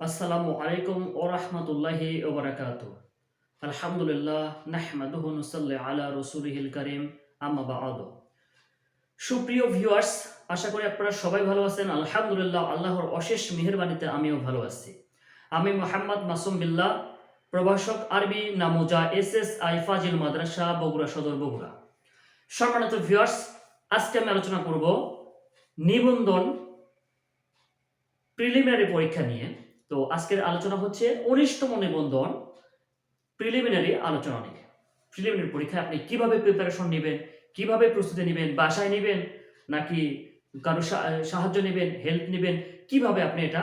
আসসালামু আলাইকুম ও রহমতুল্লাহি ওবরাকাত আলহামদুলিল্লাহ নাহমাদুহু নুসাল্লি আলা রসুলিহিল করিম, আম্মা বা'দ। সুপ্রিয় ভিউয়ার্স, আশা করি আপনারা সবাই ভালো আছেন। আলহামদুলিল্লাহ, আল্লাহর অশেষ মেহেরবানিতে আমিও ভালো আছি। আমি মোহাম্মদ মাসুম বিল্লাহ, প্রভাষক Arabi Namuja S S I Fazil Madrasa, Bogura Sadar Bogura. সম্মানিত ভিউয়ার্স, আজকে আমি আলোচনা করব নিবন্ধন প্রিলিমিনারি পরীক্ষা নিয়ে। তো আজকের আলোচনা হচ্ছে উনিশতম নিবন্ধন প্রিলিমিনারি আলোচনা নিয়ে। প্রিলিমিনারি পরীক্ষায় আপনি কীভাবে প্রিপারেশন নেবেন, কীভাবে প্রস্তুতি নেবেন, বাসায় নেবেন, নাকি কারও সাহায্য নেবেন হেল্প নেবেন, কীভাবে আপনি এটা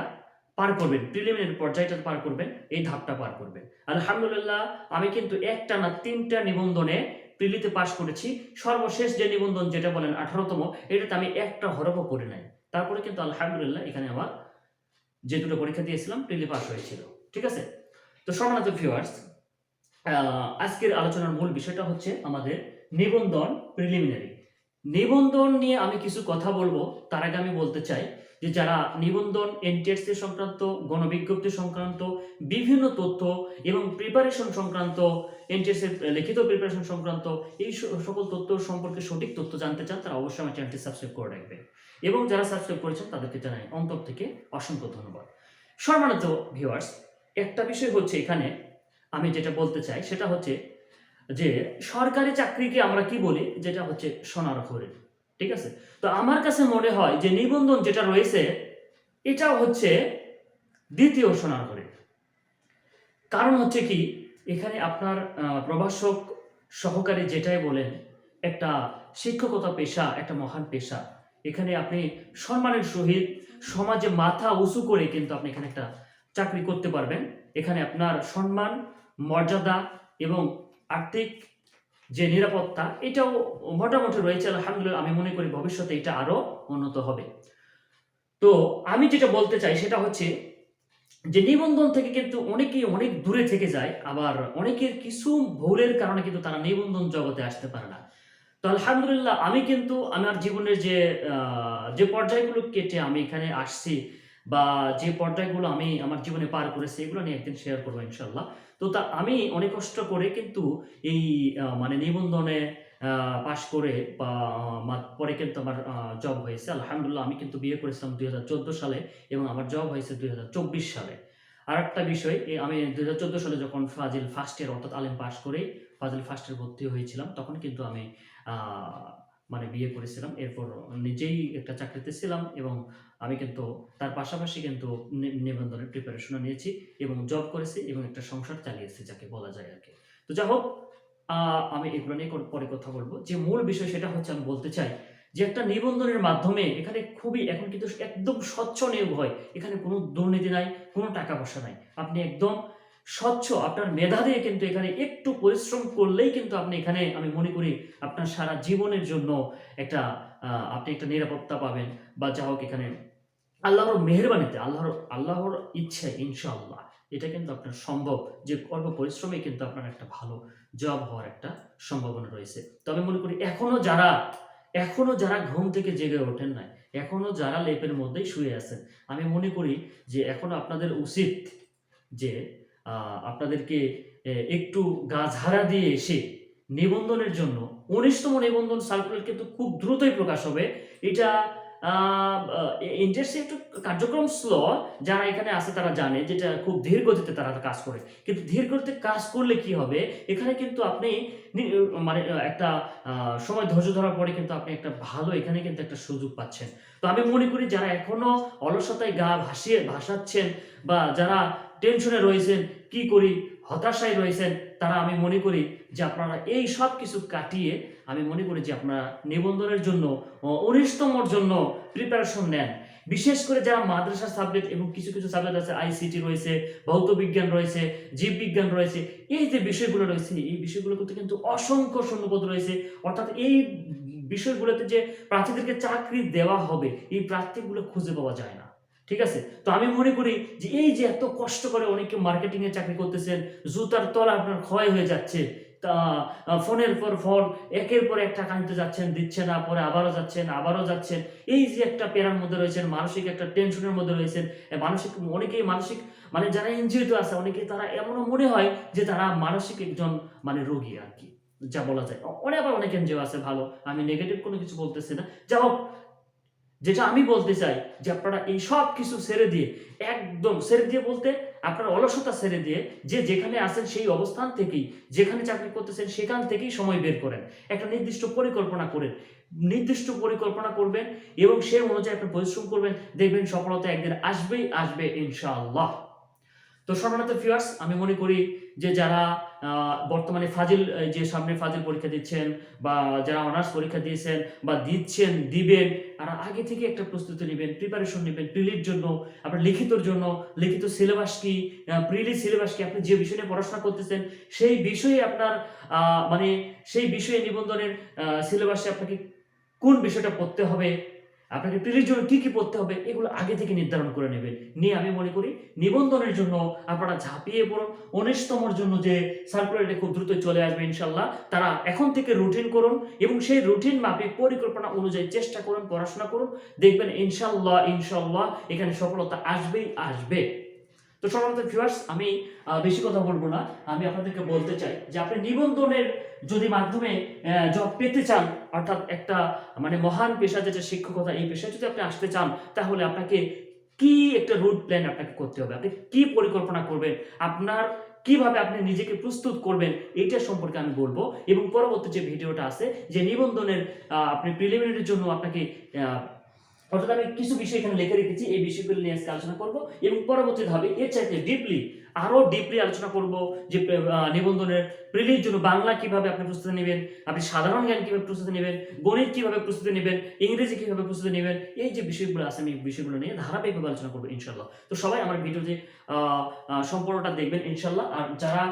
পার করবেন প্রিলিমিনারি পর্যায়টা পার করবেন, এই ধাপটা পার করবেন। আলহামদুলিল্লাহ, আমি কিন্তু একটা না তিনটা নিবন্ধনে প্রিলিতে পাশ করেছি। সর্বশেষ যে নিবন্ধন যেটা বলেন আঠারোতম, এটাতে আমি একটা হরফও করে নাই। তারপরে কিন্তু আলহামদুলিল্লাহ, এখানে আমার যে দুটো পরীক্ষা দিয়েছিলাম প্রিলি পাস হয়েছিল। ঠিক আছে? তো সম্মানিত ভিউয়ার্স আজকের আলোচনার মূল বিষয়টা হচ্ছে আমাদের নিবন্ধন প্রিলিমিনারি নিবন্ধন নিয়ে আমি কিছু কথা বলব। তার আগে আমি বলতে চাই যে যারা নিবন্ধন এনটিএসসি সংক্রান্ত, গণবিজ্ঞপ্তি সংক্রান্ত, বিভিন্ন তথ্য এবং প্রিপারেশন সংক্রান্ত এনটিএসসি লিখিত প্রিপারেশন সংক্রান্ত এই সকল তথ্য সম্পর্কে সঠিক তথ্য জানতে চান, তারা অবশ্যই আমার চ্যানেলটি সাবস্ক্রাইব করে রাখবেন এবং যারা সাবস্ক্রাইব করেছেন, তাদেরকে জানাই অন্তর থেকে অসংখ্য ধন্যবাদ। সম্মানিত ভিউয়ার্স একটা বিষয় হচ্ছে এখানে আমি যেটা বলতে চাই, সেটা হচ্ছে যে সরকারি চাকরিকে আমরা কি বলি? যেটা হচ্ছে সোনার হরিণ ঠিক আছে? তো আমার কাছে মনে হয় যে নিবন্ধন যেটা রয়েছে, এটা হচ্ছে দ্বিতীয় সোনার হরিণ কারণ হচ্ছে কি, এখানে আপনার প্রভাষক সহকারী যেটাই বলেন, একটা শিক্ষকতা পেশা, একটা মহান পেশা। এখানে আপনি সম্মানের সহিত সমাজে মাথা উঁচু করে কিন্তু আপনি এখানে একটা চাকরি করতে পারবেন। এখানে আপনার সম্মান, মর্যাদা এবং আর্থিক যে নিরাপত্তা, এটাও মোটামুটি রয়েছে, আলহামদুলিল্লাহ, আমি মনে করি ভবিষ্যতে এটা আরও উন্নত হবে। তো আমি যেটা বলতে চাই সেটা হচ্ছে যে নিবন্ধন থেকে কিন্তু অনেকেই অনেক দূরে থেকে যায়, আবার অনেকের কিছু ভুলের কারণে কিন্তু তারা নিবন্ধন জগতে আসতে পারে না। তো আলহামদুলিল্লাহ, আমি কিন্তু আমার জীবনের যে যে পর্যায়গুলো কেটে আমি এখানে আসছি বা যে পর্যায়গুলো আমি আমার জীবনে পার করেছি, এগুলো নিয়ে একদিন শেয়ার করব ইনশাল্লাহ তো তা আমি অনেক কষ্ট করে কিন্তু এই মানে নিবন্ধনে পাশ করে বা পরে কিন্তু আমার জব হয়েছে। আলহামদুলিল্লাহ আমি কিন্তু বিয়ে করেছিলাম দুই হাজার চোদ্দ সালে এবং আমার জব হয়েছে দুই হাজার চব্বিশ সালে। আর একটা বিষয় আমি দুই হাজার চোদ্দ সালে যখন ফাজিল ফার্স্ট ইয়ার অর্থাৎ আলিম পাশ করেই ফাজিল ফার্স্ট ইয়ার ভর্তি হয়েছিলাম, তখন কিন্তু আমি মানে বিয়ে করেছিলাম। এরপর নিজেই একটা চাকরিতে ছিলাম এবং আমি কিন্তু তার পাশাপাশি কিন্তু নিবন্ধনের প্রিপারেশনও নিয়েছি এবং জব করেছি এবং একটা সংসার চালিয়েছি, যাকে বলা যায় আর কি। তো যাই হোক আমি এগুলো নিয়ে পরে কথা বলব। যে মূল বিষয় সেটা হচ্ছে আমি বলতে চাই যে একটা নিবন্ধনের মাধ্যমে এখানে খুবই এখন কিন্তু একদম স্বচ্ছ নিয়োগ হয়। এখানে কোনো দুর্নীতি নাই, কোনো টাকা পয়সা নাই। আপনি একদম স্বচ্ছ, আপনার মেধা দিয়ে কিন্তু এখানে একটু পরিশ্রম করলেই কিন্তু আপনি এখানে, আমি মনে করি আপনার সারা জীবনের জন্য একটা আপনি একটা নিরাপত্তা পাবেন বা যা হোক এখানে আল্লাহর মেহরবানিতে, আল্লাহর আল্লাহর ইচ্ছে ইনশাআল্লাহ, এটা কিন্তু আপনার সম্ভব। যে অল্প পরিশ্রমে কিন্তু আপনার একটা ভালো জব হওয়ার একটা সম্ভাবনা রয়েছে। তবে মনে করি, এখনও যারা এখনও যারা ঘুম থেকে জেগে ওঠেন নাই, এখনও যারা লেপের মধ্যেই শুয়ে আছেন, আমি মনে করি যে এখনও আপনাদের উচিত যে আপনাদেরকে একটু গা ঝাড়া দিয়ে এসে নিবন্ধনের জন্য উনিশতম নিবন্ধন সার্কুলার কিন্তু খুব দ্রুতই প্রকাশ হবে। এটা ইন্টারেস্টে একটু কার্যক্রম স্লো যারা এখানে আছে তারা জানে যেটা খুব ধীর গতিতে তারা কাজ করে। কিন্তু ধীর গতিতে কাজ করলে কি হবে? এখানে কিন্তু আপনি মানে একটা সময় ধৈর্য ধরার পরে কিন্তু আপনি একটা ভালো, এখানে কিন্তু একটা সুযোগ পাচ্ছেন। তো আমি মনে করি যারা এখনও অলসতায় গা ভাসিয়ে, ভাসাচ্ছেন বা যারা টেনশনে রয়েছেন, কি করি? হতাশায় রয়েছেন, তারা আমি মনে করি যে আপনারা এই সব কিছু কাটিয়ে আমি মনে করি যে আপনারা নিবন্ধনের জন্য উনিশতমর জন্য প্রিপারেশন নেন। বিশেষ করে যারা মাদ্রাসা সাবজেক্ট এবং কিছু কিছু সাবজেক্ট আছে আইসিটি রয়েছে, ভৌত বিজ্ঞান রয়েছে জীববিজ্ঞান রয়েছে, এই যে বিষয়গুলো রয়েছে, এই বিষয়গুলোতে কিন্তু অসংখ্য শূন্যপদ রয়েছে। অর্থাৎ এই বিষয়গুলোতে যে প্রার্থীদেরকে চাকরি দেওয়া হবে, এই প্রার্থীগুলো খুঁজে পাওয়া যায় না। ঠিক আছে? তো আমি মনে করি যে এই যে এত কষ্ট করে অনেকে মার্কেটিং এ চাকরি করতেছেন, জুতার তলা আপনার ক্ষয় হয়ে যাচ্ছে, তা ফোনের পর ফোন, একের পর একটা কানিতে যাচ্ছেন দিচ্ছে না পরে আবারও যাচ্ছেন আবারও যাচ্ছেন। এই যে একটা পেরার মধ্যে রয়েছেন, মানসিক একটা টেনশনের মধ্যে রয়েছেন মানসিক, অনেকেই মানসিক মানে যারা এনজিওতে আছে অনেকে তারা এমনও মনে হয় যে তারা মানসিক একজন মানে রোগী আর কি। যা বলা যায়। অনেক, আবার অনেক এনজিও আছে ভালো, আমি নেগেটিভ কোনো কিছু বলতেছি না। যা হোক যেটা আমি বলতে চাই যে আপনারা এই সব কিছু ছেড়ে দিয়ে, একদম ছেড়ে দিয়ে বলতে আপনার অলসতা ছেড়ে দিয়ে যে যেখানে আছেন সেই অবস্থান থেকেই, যেখানে চাকরি করতেছেন সেখান থেকেই সময় বের করেন। একটা নির্দিষ্ট পরিকল্পনা করেন। নির্দিষ্ট পরিকল্পনা করবেন এবং সে অনুযায়ী আপনি পরিশ্রম করবেন। দেখবেন সফলতা একদিন আসবেই আসবে ইনশাআল্লাহ। তো সম্মানিত ভিউয়ার্স আমি মনে করি যে যারা বর্তমানে ফাজিল যে সামনে ফাজিল পরীক্ষা দিচ্ছেন বা যারা অনার্স পরীক্ষা দিয়েছেন বা দিচ্ছেন, দিবেন আর আগে থেকে একটা প্রস্তুতি নেবেন প্রিপারেশন নেবেন প্রিলির জন্য, আপনার লিখিতর জন্য, লিখিত সিলেবাস কি প্রিলি সিলেবাস কি, আপনি যে বিষয় নিয়ে পড়াশোনা করতেছেন, সেই বিষয়ে আপনার মানে সেই বিষয়ে নিবন্ধনের সিলেবাসে আপনাকে কোন বিষয়টা পড়তে হবে আপনাকে প্রিলির জন্য কি কি পড়তে হবে এগুলো আগে থেকে নির্ধারণ করে নেবেন। নিয়ে আমি মনে করি নিবন্ধনের জন্য আপনারা ঝাঁপিয়ে পড়ুন। উনিশতমর জন্য যে সার্কুলারটি খুব দ্রুত চলে আসবে ইনশাল্লাহ তারা এখন থেকে রুটিন করুন এবং সেই রুটিন মাফিক পরিকল্পনা অনুযায়ী চেষ্টা করুন, পড়াশোনা করুন। দেখবেন ইনশাল্লাহ ইনশাল্লাহ এখানে সফলতা আসবেই আসবে। তো সম্মানিত ভিউয়ার্স আমি বেশি কথা বলব না। আমি আপনাদেরকে বলতে চাই যে আপনি নিবন্ধনের যদি মাধ্যমে জব পেতে চান অর্থাৎ একটা মানে মহান পেশা যেটা শিক্ষকতা, এই পেশায় যদি আপনি আসতে চান, তাহলে আপনাকে কি একটা রুট প্ল্যান আপনাকে করতে হবে? আপনি কি পরিকল্পনা করবেন? আপনার কীভাবে আপনি নিজেকে প্রস্তুত করবেন? এটা সম্পর্কে আমি বলব। এবং পরবর্তী যে ভিডিওটা আছে, যে নিবন্ধনের আপনি প্রিলিমিনারির জন্য আপনাকে অর্থাৎ আমি কিছু বিষয় এখানে লিখে রেখেছি, এই বিষয়গুলো নিয়ে আজকে আলোচনা করব। এবং পরবর্তী ধাপে এর চাইতে ডিপলি আরও ডিপলি আলোচনা করব যে নিবন্ধনের প্রিলির জন্য বাংলা কীভাবে আপনি প্রস্তুতি নেবেন আপনি সাধারণ জ্ঞান কীভাবে প্রস্তুতি নেবেন গণিত কীভাবে প্রস্তুতি নেবেন ইংরেজি কীভাবে প্রস্তুতি নেবেন এই যে বিষয়গুলো আছে আমি এই বিষয়গুলো নিয়ে ধারাবাহিকভাবে আলোচনা করব ইনশাল্লাহ তো সবাই আমার আহ, সম্পূর্ণটা দেখবেন ইনশাল্লাহ আর যারা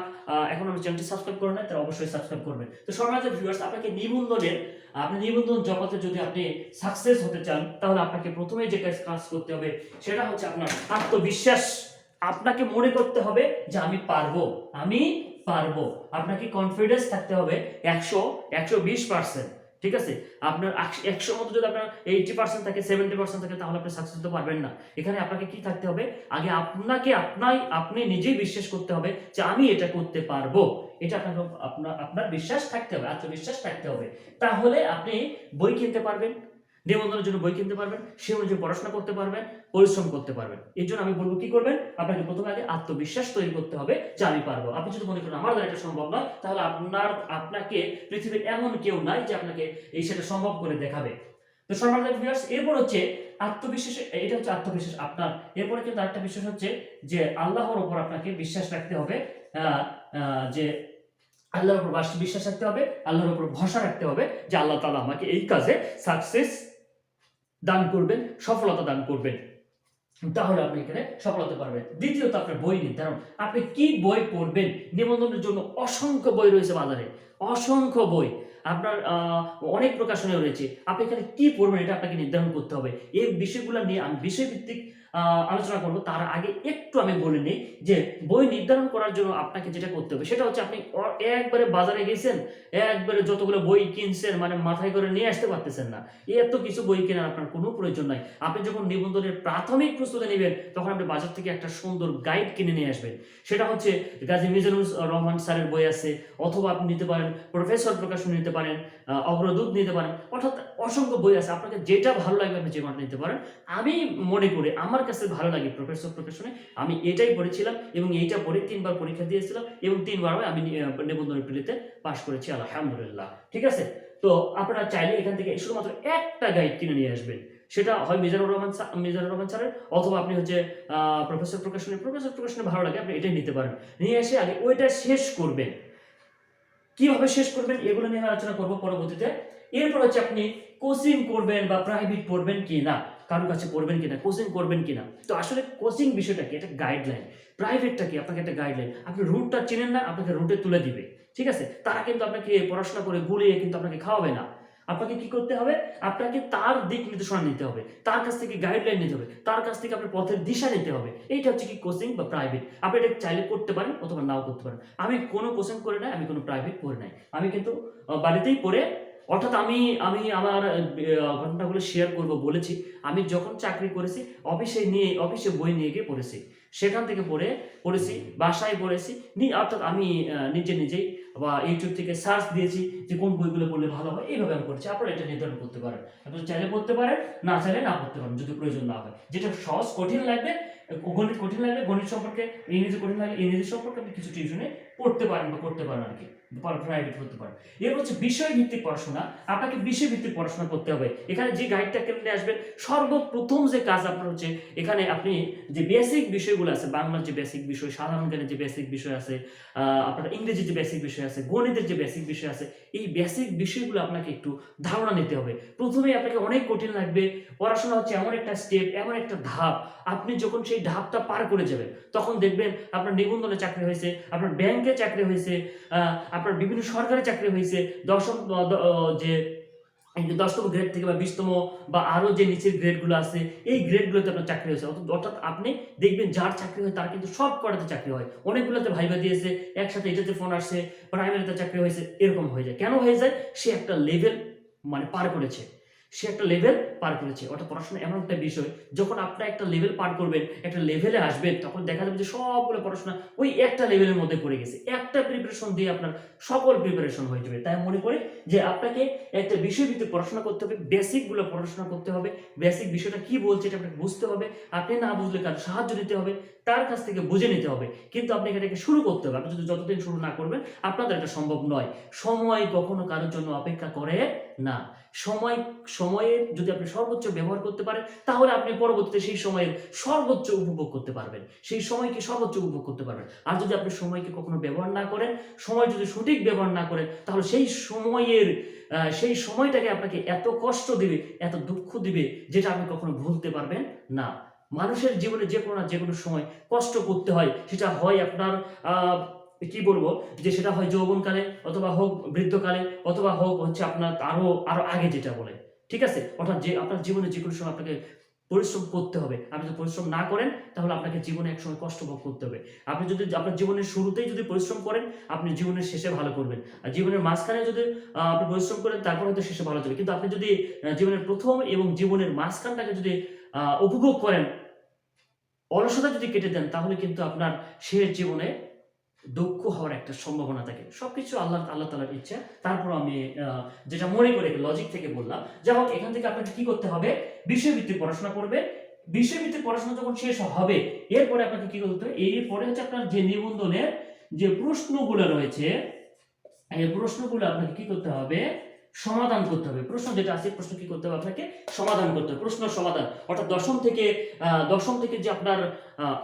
এখন আমার চ্যানেলটি সাবস্ক্রাইব করে নাই তারা অবশ্যই সাবস্ক্রাইব করবেন। তো সমাজে ভিউয়ার্স আপনাকে নিবন্ধনের আপনি নিবন্ধন জগতে যদি আপনি সাকসেস হতে চান তাহলে আপনাকে প্রথমে যে কাজ করতে হবে সেটা হচ্ছে আপনার আত্মবিশ্বাস। আপনাকে মনে করতে হবে যে আমি পারব। আমি পারব। আপনাকে কনফিডেন্স থাকতে হবে একশো একশো বিশ পার্সেন্ট ঠিক আছে? আপনার একশো মতো যদি আপনার এইটি পার্সেন্ট থাকে সেভেন্টি পার্সেন্ট থাকে, তাহলে আপনি সাকসেস হতে পারবেন না। এখানে আপনাকে কি থাকতে হবে? আগে আপনাকে আপনাই, আপনি নিজেই বিশ্বাস করতে হবে যে আমি এটা করতে পারব। এটা আপনার আপনার আপনার বিশ্বাস থাকতে হবে, আত্মবিশ্বাস থাকতে হবে। তাহলে আপনি বই কিনতে পারবেন। নিবন্ধনের জন্য বই কিনতে পারবেন, সে অনুযায়ী পড়াশোনা করতে পারবেন, পরিশ্রম করতে পারবেন। এর জন্য আমি বলব, কি করবেন? আপনাকে প্রথমে আগে আত্মবিশ্বাস তৈরি করতে হবে, যে আমি পারব। আপনি যদি মনে করেন আমার দ্বারা এটা সম্ভব নয়, তাহলে আপনার, আপনাকে পৃথিবীর এমন কেউ নাই যে আপনাকে এই সেটা সম্ভব করে দেখাবে। তো সর্বাধিক এরপর হচ্ছে আত্মবিশ্বাস, এটা হচ্ছে আত্মবিশ্বাস আপনার। এরপরে কিন্তু আরেকটা বিশ্বাস হচ্ছে যে আল্লাহর ওপর আপনাকে বিশ্বাস রাখতে হবে যে আল্লাহর উপর বিশ্বাস রাখতে হবে, আল্লাহর উপর ভরসা রাখতে হবে যে আল্লাহ তালা আমাকে এই কাজে সাকসেস দান করবেন, সফলতা দান করবেন। তাহলে আপনি এখানে সফলতা পারবেন। দ্বিতীয়ত আপনার বই নির্ধারণ আপনি কি বই পড়বেন? নিবন্ধনের জন্য অসংখ্য বই রয়েছে বাজারে। অসংখ্য বই। আপনার অনেক প্রকাশনে রয়েছে। আপনি এখানে কি পড়বেন এটা আপনাকে নির্ধারণ করতে হবে। এই বিষয়গুলো নিয়ে আমি বিষয়ভিত্তিক আলোচনা করব। তার আগে একটু আমি বলে নিই যে বই নির্ধারণ করার জন্য আপনাকে যেটা করতে হবে, সেটা হচ্ছে আপনি একবারে বাজারে গেছেন, একবারে যতগুলো বই কিনছেন মানে মাথায় করে নিয়ে আসতে পারতেছেন না। এত কিছু বই কেনার আপনার কোনো প্রয়োজন নাই। আপনি যখন নিবন্ধনের প্রাথমিক প্রস্তুতি নেবেন, তখন আপনি বাজার থেকে একটা সুন্দর গাইড কিনে নিয়ে আসবেন। সেটা হচ্ছে গাজী মিজানুর রহমান স্যারের বই আছে, অথবা আপনি নিতে পারেন, প্রফেসর প্রকাশন নিতে পারেন অগ্রদূত নিতে পারেন। অর্থাৎ অসংখ্য বই আছে। আপনাকে যেটা ভালো লাগবে, আপনি যে নিতে পারেন। আমি মনে করি, আমার কাছে ভালো লাগে প্রফেসর প্রকাশনে আমি এটাই পড়েছিলাম এবং এইটা পড়ে তিনবার পরীক্ষা দিয়েছিলাম এবং তিনবার আমি নি- আহ, নিবন্ধনের পাশ করেছি আলহামদুলিল্লাহ। ঠিক আছে? তো আপনারা চাইলে এখান থেকে শুধুমাত্র একটা গাইড কিনে নিয়ে আসবেন। সেটা হয় মিজানুর রহমান মিজানুর রহমান স্যারের অথবা আপনি হচ্ছে প্রফেসর প্রকাশনের প্রফেসর প্রকাশনে ভালো লাগে আপনি এটাই নিতে পারেন। নিয়ে এসে আগে ওইটা শেষ করবেন। কীভাবে শেষ করবেন এগুলো নিয়ে আলোচনা করব পরবর্তীতে। এরপর হচ্ছে আপনি কোচিং করবেন বা প্রাইভেট পড়বেন কি না? কারোর কাছে পড়বেন কিনা কোচিং করবেন কিনা। তো আসলে কোচিং বিষয়টা কি এটা গাইডলাইন প্রাইভেটটা কি আপনাকে একটা গাইডলাইন আপনি রুটটা চেনেন না, আপনাকে রুটে তুলে দিবে। ঠিক আছে? তারা কিন্তু আপনাকে পড়াশোনা করে গুলিয়ে কিন্তু আপনাকে খাওয়াবে না। আপনাকে কি করতে হবে? আপনাকে তার দিক নির্দেশনা নিতে হবে। তার কাছ থেকে গাইডলাইন নিতে হবে। তার কাছ থেকে আপনার পথের দিশা নিতে হবে। এইটা হচ্ছে কি কোচিং বা প্রাইভেট আপনি এটা চাইলে করতে পারেন অথবা নাও করতে পারেন। আমি কোনো কোচিং করে নাই, আমি কোনো প্রাইভেট করে নাই। আমি কিন্তু বাড়িতেই পড়ে অর্থাৎ আমি আমি আমার ঘটনাগুলো শেয়ার করব বলেছি। আমি যখন চাকরি করেছি অফিসে নিয়ে অফিসে বই নিয়ে গিয়ে পড়েছি। সেখান থেকে পড়ে, পড়েছি, বাসায় পড়েছি। নি- অর্থাৎ আমি নিজে নিজেই বা ইউটিউব থেকে সার্চ দিয়েছি যে কোন বইগুলো পড়লে ভালো হয়। এইভাবে আমি করছি আপনারা এটা নির্ধারণ করতে পারেন। আপনি চাইলে পড়তে পারেন, না চাইলে না পড়তে পারেন, যদি প্রয়োজন না হয়। যেটা সহজ, কঠিন লাগবে গণিত কঠিন লাগলে গণিত সম্পর্কে, ইংরেজি কঠিন লাগলে ইংরেজি সম্পর্কে আপনি কিছু টিউশনে পড়তে পারেন বা করতে পারেন আর কি প্রাইভেট করতে পারেন। এর হচ্ছে বিষয় ভিত্তিক পড়াশোনা, আপনাকে বিষয় ভিত্তিক পড়াশোনা করতে হবে। এখানে যে গাইডটা কেটে আসবেন? সর্বপ্রথম যে কাজ আপনার হচ্ছে, এখানে আপনি যে বেসিক বিষয়গুলো আছে, বাংলার যে বেসিক বিষয়, সাধারণ জ্ঞানের যে বেসিক বিষয় আছে আপনার ইংরেজির যে বেসিক বিষয় আছে, গণিতের যে বেসিক বিষয় আছে, এই বেসিক বিষয়গুলো আপনাকে একটু ধারণা নিতে হবে। প্রথমেই আপনাকে অনেক কঠিন লাগবে। পড়াশোনা হচ্ছে এমন একটা স্টেপ এমন একটা ধাপ। আপনি যখন সেই ধাপটা পার করে যাবেন। তখন দেখবেন আপনার নিবন্ধনে চাকরি হয়েছে, আপনার ব্যাংকে চাকরি হয়েছে আপনার বিভিন্ন সরকারি চাকরি হয়েছে, দশম যে দশতম গ্রেড থেকে বা বিশতম বা আরও যে নিচের গ্রেডগুলো আছে, এই গ্রেডগুলোতে আপনার চাকরি হয়েছে। অর্থাৎ আপনি দেখবেন যার চাকরি হয় তার কিন্তু সব কটাতে চাকরি হয়। অনেকগুলোতে ভাইবা দিয়েছে, একসাথে এটাতে ফোন আসছে প্রাইমারিতে চাকরি হয়েছে, এরকম হয়ে যায়। কেন হয়ে যায়? সে একটা লেভেল মানে পার করেছে। সে একটা লেভেল পার করেছে। অর্থাৎ পড়াশোনা এমন একটা বিষয়, যখন আপনার একটা লেভেল পার করবেন, একটা লেভেলে আসবেন, তখন দেখা যাবে যে সবগুলো পড়াশোনা ওই একটা লেভেলের মধ্যে পড়ে গেছে। একটা প্রিপারেশন দিয়ে আপনার সকল প্রিপারেশন হয়ে যাবে। তাই মনে করি যে আপনাকে একটা বিষয়ভিত্তিক পড়াশোনা করতে হবে বেসিকগুলো পড়াশোনা করতে হবে বেসিক বিষয়টা কি বলছে এটা আপনাকে বুঝতে হবে, আপনি না বুঝলে কারও সাহায্য নিতে হবে, তার কাছ থেকে বুঝে নিতে হবে। কিন্তু আপনাকে এটাকে শুরু করতে হবে। আপনি যদি যতদিন শুরু না করবেন, আপনাদের এটা সম্ভব নয়। সময় কখনো কারোর জন্য অপেক্ষা করে না। সময়, সময়ের যদি আপনি সর্বোচ্চ ব্যবহার করতে পারেন, তাহলে আপনি পরবর্তীতে সেই সময়ের সর্বোচ্চ উপভোগ করতে পারবেন। সেই সময়কে সর্বোচ্চ উপভোগ করতে পারবেন। আর যদি আপনি সময়কে কখনো ব্যবহার না করেন, সময় যদি সঠিক ব্যবহার না করেন, তাহলে সেই সময়ের সেই সময়টাকে আপনাকে এত কষ্ট দিবে, এত দুঃখ দিবে, যেটা আপনি কখনো ভুলতে পারবেন না। মানুষের জীবনে যে কোনো না যে কোনো সময় কষ্ট করতে হয়। সেটা হয় আপনার কি বলব? যে সেটা হয় যৌবনকালে অথবা হোক বৃদ্ধকালে অথবা হোক হচ্ছে আপনার আরও আরও আগে যেটা বলে। ঠিক আছে? অর্থাৎ যে আপনার জীবনে যে কোনো সময় আপনাকে পরিশ্রম করতে হবে। আপনি যদি পরিশ্রম না করেন, তাহলে আপনাকে জীবনে একসময় কষ্ট ভোগ করতে হবে। আপনি যদি, আপনার জীবনের শুরুতেই যদি পরিশ্রম করেন, আপনি জীবনের শেষে ভালো করবেন। আর জীবনের মাঝখানে যদি আপনি পরিশ্রম করেন, তারপর হয়তো শেষে ভালো যাবে কিন্তু আপনি যদি জীবনের প্রথম এবং জীবনের মাঝখানটাকে যদি উপভোগ করেন, অলসতা যদি কেটে দেন, তাহলে কিন্তু আপনার শেষ জীবনে দুঃখ হওয়ার একটা সম্ভাবনা থাকে। সবকিছু আল্লাহ আল্লাহ তালার ইচ্ছা। তারপর আমি যেটা মনে করে লজিক থেকে বললাম, যা হোক, এখান থেকে আপনাকে কি করতে হবে? বিষয়ভিত্তিক পড়াশোনা করবে। বিষয়ভিত্তিক পড়াশোনা যখন শেষ হবে, এরপরে আপনাকে কি করতে হবে? এরপরে হচ্ছে আপনার যে নিবন্ধনের যে প্রশ্নগুলো রয়েছে, এই প্রশ্নগুলো আপনাকে কি করতে হবে? সমাধান করতে হবে। প্রশ্ন যেটা আছে, প্রশ্ন কি করতে হবে আপনাকে? সমাধান করতে হবে। প্রশ্ন সমাধান। অর্থাৎ দশম থেকে দশম থেকে যে আপনার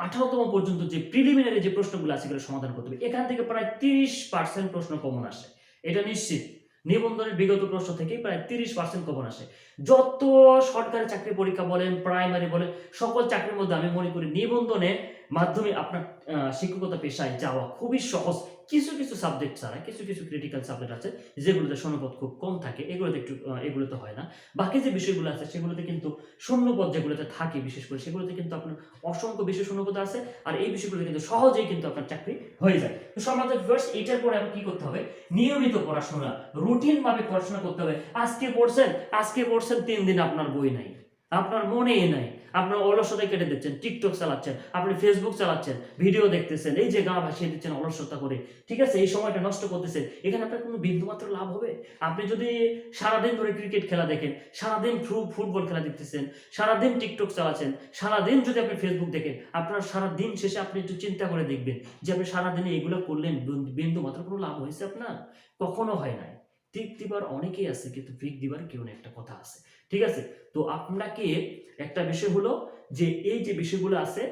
আঠারোতম পর্যন্ত যে প্রিলিমিনারি যে প্রশ্নগুলো আছে, সেগুলো সমাধান করতে হবে। এখান থেকে প্রায় তিরিশ পার্সেন্ট প্রশ্ন কমন আসে। এটা নিশ্চিত। নিবন্ধনের বিগত প্রশ্ন থেকে প্রায় তিরিশ পার্সেন্ট কমন আসে। যত সরকারি চাকরি পরীক্ষা বলেন প্রাইমারি বলেন, সকল চাকরির মধ্যে আমি মনে করি নিবন্ধনের মাধ্যমে আপনার শিক্ষকতা পেশায় যাওয়া খুবই সহজ। কিছু কিছু সাবজেক্ট ছাড়া, কিছু কিছু ক্রিটিক্যাল সাবজেক্ট আছে, যেগুলোতে শূন্যপদ খুব কম থাকে, এগুলোতে একটু এগুলোতে হয় না। বাকি যে বিষয়গুলো আছে, সেগুলোতে কিন্তু শূন্যপদ যেগুলোতে থাকে, বিশেষ করে সেগুলোতে কিন্তু আপনার অসংখ্য বিষয় শূন্যপদ আছে, আর এই বিষয়গুলো কিন্তু সহজেই কিন্তু আপনার চাকরি হয়ে যায়। তো সমাজে ফার্স্ট এইটার পরে আপনার কি করতে হবে? নিয়মিত পড়াশোনা রুটিন ভাবে পড়াশোনা করতে হবে। আজকে পড়ছেন আজকে পড়ছেন, তিন দিন আপনার বই নাই। আপনার মনেই নাই। আপনার অলসতায় কেটে দিচ্ছেন টিকটক চালাচ্ছেন, আপনি ফেসবুক চালাচ্ছেন, ভিডিও দেখতেছেন, এই যে গা ভাসিয়ে দিচ্ছেন অলসতা করে, ঠিক আছে? এই সময়টা নষ্ট করতেছেন, এখানে আপনার কোনো বিন্দুমাত্র লাভ হবে? আপনি যদি সারাদিন ধরে ক্রিকেট খেলা দেখেন, সারাদিন ফুটবল খেলা দেখতেছেন, সারাদিন টিকটক চালাচ্ছেন, সারাদিন যদি আপনি ফেসবুক দেখেন, আপনার সারা দিন শেষে আপনি একটু চিন্তা করে দেখবেন যে আপনি সারাদিনে এগুলো করলেন বিন্দু মাত্র কোনো লাভ হয়েছে আপনার? কখনো হয় নাই। টিক দিবার অনেকেই আছে, কিন্তু ফিক দিবার কেউ না একটা কথা আছে। ঠিক আছে? তো আপনাকে একটা বিষয় হলো যে, এই যে বিষয়গুলো আছে,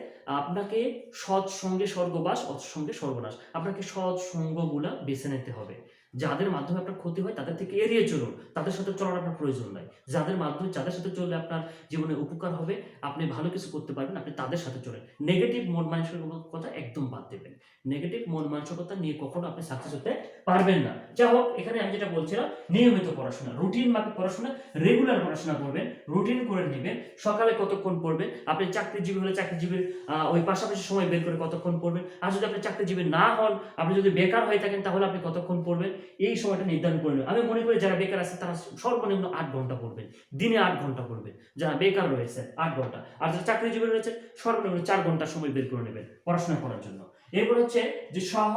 আপনাকে সৎ সঙ্গে স্বর্গবাস অৎসঙ্গে সর্বনাশ আপনাকে সৎ সঙ্গগুলা বেছে নিতে হবে। যাদের মাধ্যমে আপনার ক্ষতি হয়, তাদের থেকে এড়িয়ে চলুন। তাদের সাথে চলার আপনার প্রয়োজন নাই। যাদের মাধ্যমে, যাদের সাথে চললে আপনার জীবনে উপকার হবে, আপনি ভালো কিছু করতে পারবেন, আপনি তাদের সাথে চলেন। নেগেটিভ মন মানসিকতা একদম বাদ দেবেন। নেগেটিভ মন মানসিকতা নিয়ে কখনো আপনি সাকসেস হতে পারবেন না। যাই হোক, এখানে আমি যেটা বলছিলাম, নিয়মিত পড়াশোনা রুটিন মাফিক পড়াশোনা রেগুলার পড়াশোনা করবেন রুটিন করে নেবেন, সকালে কতক্ষণ পড়বেন, আপনি চাকরিজীবী হলে চাকরিজীবীর ওই পাশাপাশি সময় বের করে কতক্ষণ পড়বেন, আর যদি আপনি চাকরিজীবী না হন, আপনি যদি বেকার হয়ে থাকেন, তাহলে আপনি কতক্ষণ পড়বেন? এই সময়টা নির্ধারণ করে আমি মনে করি যারা বেকার আছে, তারা সর্বনিম্ন আট ঘণ্টা পড়বেন। দিনে আট ঘণ্টা পড়বেন। যারা বেকার রয়েছে, আট ঘণ্টা। আর যারা চাকরিজীবী রয়েছে, সর্বনিম্ন চার ঘণ্টা সময় বের করে নেবেন পড়াশোনা করার জন্য। এরপর হচ্ছে যে সহ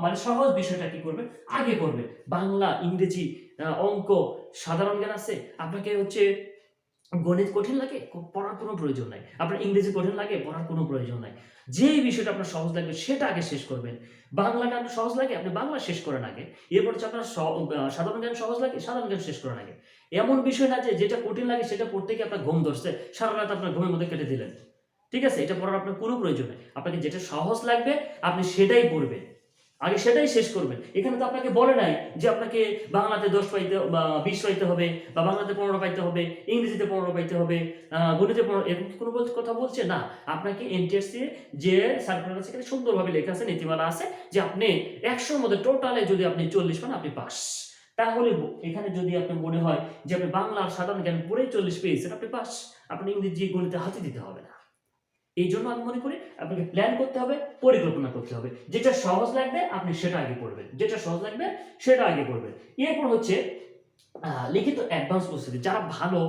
মানে সহজ বিষয়টা কি করবেন? আগে করবেন। বাংলা, ইংরেজি অঙ্ক, সাধারণ জ্ঞান আছে? আপনাকে হচ্ছে গণিত কঠিন লাগে পড়ার কোনো প্রয়োজন নাই। আপনার ইংরেজি কঠিন লাগে, পড়ার কোনো প্রয়োজন নাই। যেই বিষয়টা আপনার সহজ লাগবে, সেটা আগে শেষ করবেন। বাংলাটা আপনার সহজ লাগে, আপনি বাংলা শেষ করেন আগে। এরপর হচ্ছে আপনার সাধারণ জ্ঞান সহজ লাগে, সাধারণ জ্ঞান শেষ করেন আগে। এমন বিষয় না যে, যেটা কঠিন লাগে, সেটা পড়তে গিয়ে আপনার ঘুম ধরছে। সারা রাত আপনার ঘুমের মধ্যে কেটে দিলেন। ঠিক আছে? এটা পড়ার আপনার কোনো প্রয়োজন নেই। আপনাকে যেটা সহজ লাগবে, আপনি সেটাই পড়বেন। আগে সেটাই শেষ করবেন। এখানে তো আপনাকে বলে নাই যে আপনাকে বাংলাতে দশ পাইতে, বা বিশ পাইতে হবে, বা বাংলাতে পনেরো পাইতে হবে, ইংরেজিতে পনেরো পাইতে হবে গণিতে পনেরো, এরকম কি কোনো কথা বলছে? না, আপনাকে এনটিএসসি যে সার্কুলার আছে সেখানে সুন্দরভাবে লেখা আছে, নীতিমালা আছে, যে আপনি একশোর মধ্যে টোটালে যদি আপনি চল্লিশ পান, আপনি পাস তাহলে এখানে যদি আপনার মনে হয় যে আপনি বাংলা সাধারণ জ্ঞান পড়েই চল্লিশ পেয়েছেন, আপনি পাস আপনি ইংরেজি গণিতে হাতে দিতে হবে না। এই জন্য আমি মনে করি আপনাকে প্ল্যান করতে হবে, পরিকল্পনা করতে হবে। যেটা সহজ লাগবে, আপনি সেটা আগে পড়বেন যেটা সহজ লাগবে, সেটা আগে করবেন। এরপর হচ্ছে লিখিত অ্যাডভান্স প্রস্তুতি যারা ভালো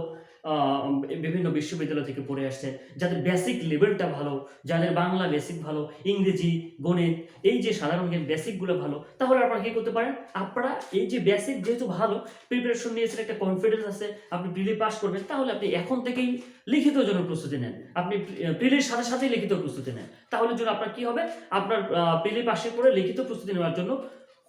বিভিন্ন বিশ্ববিদ্যালয় থেকে পড়ে আসছেন, যাদের বেসিক লেভেলটা ভালো, যাদের বাংলা বেসিক ভালো, ইংরেজি, গণিত, এই যে সাধারণ জ্ঞান বেসিকগুলো ভালো, তাহলে আপনারা কি করতে পারেন? আপনারা এই যে বেসিক যেহেতু ভালো প্রিপারেশন নিয়েছেন, একটা কনফিডেন্স আছে, আপনি প্রিলি পাস করবেন, তাহলে আপনি এখন থেকেই লিখিত জন্য প্রস্তুতি নেন। আপনি প্রিলির সাথে সাথেই লিখিত প্রস্তুতি নেন। তাহলে জন্য আপনার কি হবে? আপনার প্রিলি পাশে করে লিখিত প্রস্তুতি নেওয়ার জন্য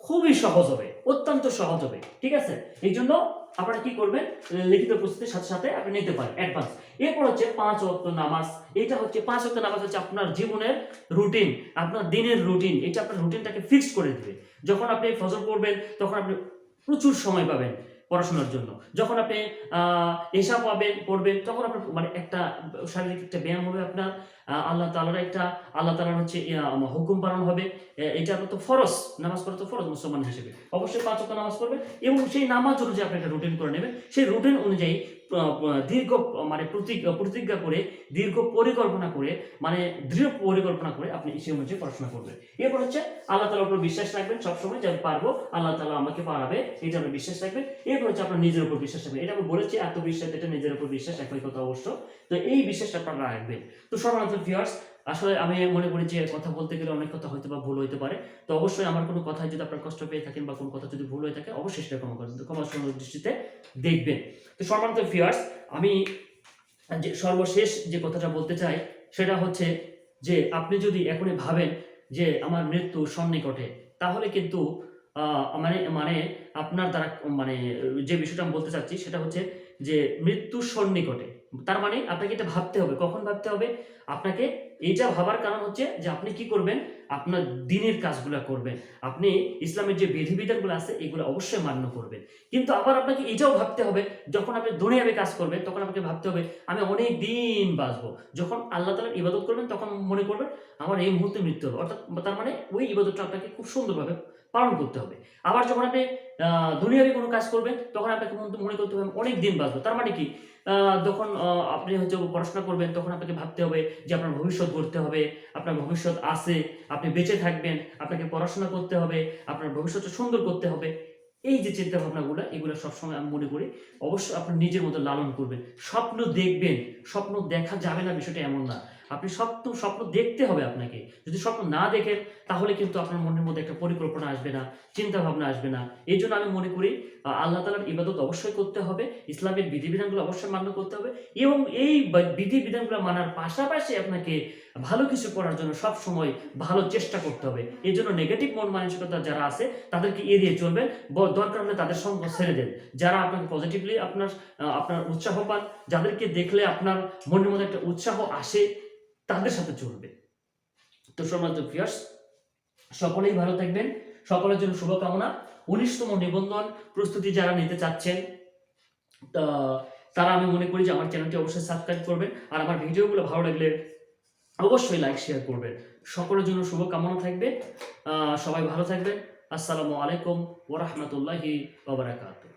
খুবই সহজ হবে। অত্যন্ত সহজ হবে, ঠিক আছে? এই জন্য আপনারা কি করবেন? লিখিত প্রস্তুতির সাথে সাথে আপনি নিতে পারেন অ্যাডভান্স এরপর হচ্ছে পাঁচ ওয়াক্ত নামাজ। এটা হচ্ছে পাঁচ ওয়াক্ত নামাজ হচ্ছে আপনার জীবনের রুটিন আপনার দিনের রুটিন এটা আপনার রুটিনটাকে ফিক্স করে দিবে। যখন আপনি ফজর পড়বেন, তখন আপনি প্রচুর সময় পাবেন। পড়াশোনার জন্য। যখন আপনি এসা পাবেন, পড়বেন, তখন আপনার মানে একটা শারীরিক একটা ব্যায়াম হবে আপনার আল্লাহ তালার একটা, আল্লাহ তালার হচ্ছে হুকুম পালন হবে। এটা আপনার তো ফরজ, নামাজ পড়া তো ফরজ মুসলমান হিসেবে। অবশ্যই পাঁচ নামাজ পড়বেন এবং সেই নামাজ অনুযায়ী আপনি একটা রুটিন করে নেবেন। সেই রুটিন অনুযায়ী দীর্ঘ মানে প্রতিজ্ঞা করে, দীর্ঘ পরিকল্পনা করে মানে দৃঢ় পরিকল্পনা করে আপনি ইসে অনুযায়ী পড়াশোনা করবেন। এরপর হচ্ছে আল্লাহ তালার উপর বিশ্বাস রাখবেন সবসময় যে আমি পারব, আল্লাহ তালা আমাকে পারাবে, এটা আপনি বিশ্বাস রাখবেন। এরপর হচ্ছে আপনার নিজের উপর বিশ্বাস রাখবেন। এটা আমি বলেছি এত বিশ্বাস এটা নিজের উপর বিশ্বাস, একই কথা অবশ্য। তো এই বিশ্বাসটা আপনারা রাখবেন। তো সর্বনাথ ভিউয়ার্স আসলে আমি মনে করি যে কথা বলতে গেলে অনেক কথা হয়তো বা ভুল হইতে পারে। তো অবশ্যই আমার কোনো কথায় যদি আপনার কষ্ট পেয়ে থাকেন বা কোনো কথা যদি ভুল হয়ে থাকে, অবশ্যই সেটা ক্ষমা করবেন। ক্ষমা সুন্দর দৃষ্টিতে দেখবেন। তো সর্বনাথ ভিউয়ার্স আমি যে সর্বশেষ যে কথাটা বলতে চাই, সেটা হচ্ছে যে আপনি যদি এখনই ভাবেন যে আমার মৃত্যু সন্নিকটে, তাহলে কিন্তু মানে মানে আপনার দ্বারা মানে যে বিষয়টা আমি বলতে চাচ্ছি, সেটা হচ্ছে যে মৃত্যু সন্নিকটে। তার মানে আপনাকে এটা ভাবতে হবে। কখন ভাবতে হবে? আপনাকে এইটা ভাবার কারণ হচ্ছে যে আপনি কি করবেন? আপনার দিনের কাজগুলো করবেন। আপনি ইসলামের যে বিধিবিধানগুলো আছে, এগুলো অবশ্যই মান্য করবেন। কিন্তু আবার আপনাকে এটাও ভাবতে হবে, যখন আপনি দুনিয়াবে কাজ করবেন, তখন আপনাকে ভাবতে হবে, আমি অনেক দিন বাঁচবো। যখন আল্লাহ তালার ইবাদত করবেন, তখন মনে করবেন, আমার এই মুহূর্তে মৃত্যু হবে। অর্থাৎ তার মানে ওই ইবাদতটা আপনাকে খুব সুন্দরভাবে পালন করতে হবে। আবার যখন আপনি দুনিয়াবি কোনো কাজ করবেন, তখন আপনাকে মনে- করতে হবে অনেক দিন বাঁচবো। তার মানে কি? যখন আপনি হচ্ছে পড়াশোনা করবেন, তখন আপনাকে ভাবতে হবে যে আপনার ভবিষ্যৎ গড়তে হবে, আপনার ভবিষ্যৎ আছে, আপনি বেঁচে থাকবেন, আপনাকে পড়াশোনা করতে হবে, আপনার ভবিষ্যৎটা সুন্দর করতে হবে। এই যে চিন্তা ভাবনাগুলো এগুলো সবসময় আমি মনে করি, অবশ্যই আপনি নিজের মতো লালন করবেন। স্বপ্ন দেখবেন, স্বপ্ন দেখা যাবে না বিষয়টা এমন না। আপনি স্বপ্ন স্বপ্ন দেখতে হবে আপনাকে। যদি স্বপ্ন না দেখেন, তাহলে কিন্তু আপনার মনের মধ্যে একটা পরিকল্পনা আসবে না চিন্তা ভাবনা আসবে না। এই জন্য আমি মনে করি আল্লাহ তালার ইবাদত অবশ্যই করতে হবে, ইসলামের বিধিবিধানগুলো অবশ্যই মান্য করতে হবে এবং এই বিধিবিধানগুলো মানার পাশাপাশি আপনাকে ভালো কিছু করার জন্য সব সময় ভালো চেষ্টা করতে হবে। এই জন্য নেগেটিভ মন মানসিকতা যারা আছে, তাদেরকে এড়িয়ে চলবেন। দরকার হলে তাদের সঙ্গ ছেড়ে দেন। যারা আপনাকে পজিটিভলি আপনার আপনার উৎসাহ পান, যাদেরকে দেখলে আপনার মনের মধ্যে একটা উৎসাহ আসে, তাদের সাথে চলবে। তো সমাজ ফিয়ার্স সকলেই ভালো থাকবেন। সকলের জন্য শুভকামনা। উনিশতম নিবন্ধন প্রস্তুতি যারা নিতে চাচ্ছেন তারা আমি মনে করি যে আমার চ্যানেলটি অবশ্যই সাবস্ক্রাইব করবেন। আর আমার ভিডিওগুলো ভালো লাগলে অবশ্যই লাইক শেয়ার করবেন। সকলের জন্য শুভকামনা থাকবে। সবাই ভালো থাকবেন। আসসালামু আলাইকুম ওরহমতুল্লাহি ওবরাকাতুহ